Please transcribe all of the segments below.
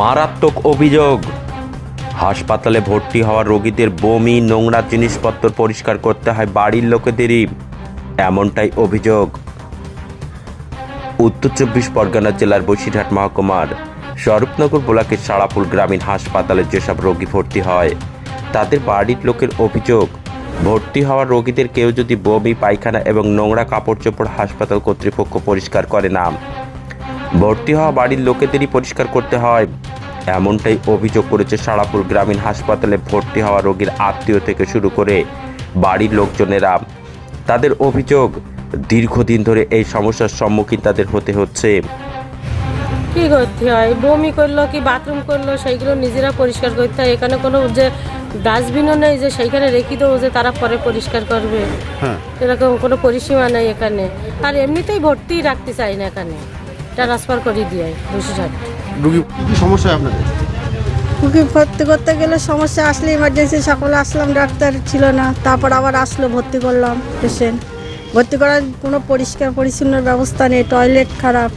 মারাত্মক অভিযোগ। হাসপাতালে ভর্তি হওয়া রোগীদের বমি, নোংরা জিনিসপত্র পরিষ্কার করতে হয় বাড়ির লোকেদেরই। এমনটাই অভিযোগ। উত্তর চব্বিশ পরগনা জেলার বসিরহাট মহকুমার স্বরূপনগর ব্লকের সারাপুর গ্রামীণ হাসপাতালে যেসব রোগী ভর্তি হয়, তাদের বাড়ির লোকের অভিযোগ, ভর্তি হওয়া রোগীদের কেউ যদি বমি, পায়খানা এবং নোংরা কাপড় চোপড় হাসপাতাল কর্তৃপক্ষ পরিষ্কার করে না। ভর্তি হওয়া বাড়ির লোকেদেরই পরিষ্কার করতে হয়। এমনটাই অভিযোগ করেছে সারাপুর গ্রামীণ হাসপাতালে ভর্তি হওয়া রোগীর আত্মীয় থেকে শুরু করে বাড়ির লোকজনেরা। তাদের অভিযোগ দীর্ঘদিন ধরে এই সমস্যার সম্মুখীন তাদের হতে হচ্ছে। কি করতে হয়? বমি করল কি বাথরুম করল সেইগুলো নিজেরা পরিষ্কার করতে হয়। এখানে কোনো যে ডাস্টবিনও নেই যে সেইখানে রেখে দেবো যে তারা পরে পরিষ্কার করবে। হ্যাঁ। এরকম কোনো পরিসীমা নেই এখানে। আর এমনিতেই ভর্তি রাখতে চাই না এখানে। ট্রান্সফার করে দিয়ে বসিরহাট রুগী কি সমস্যা আপনাদের? রুগী ভর্তি করতে গেলে সমস্যা আসলে ইমার্জেন্সি সকালে আসলাম ডাক্তার ছিল না তারপর আবার আসলো ভর্তি করলাম পেশেন্ট ভর্তি করার কোনো পরিষ্কার পরিচ্ছন্নর ব্যবস্থা নেই টয়লেট খারাপ।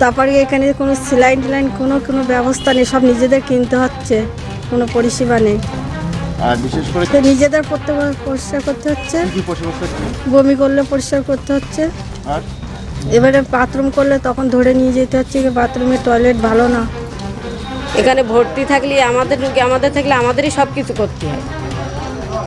তারপরে এখানে কোনো সিলাইন টিলাইন কোনো কোনো ব্যবস্থা নেই সব নিজেদের কিনতে হচ্ছে কোনো পরিষেবা নেই। আর বিশেষ করে তো নিজেদের করতে পরিষ্কার করতে হচ্ছে কি কি পরিষেবা হচ্ছে? বমি করলে পরিষ্কার করতে হচ্ছে। আর? এবারে বাথরুম করলে তখন ধরে নিয়ে যেতে হচ্ছে বাথরুমের টয়লেট ভালো না। এখানে ভর্তি থাকলে আমাদের রুগী, আমাদের থাকলে আমাদেরই সব কিছু করতে হয়।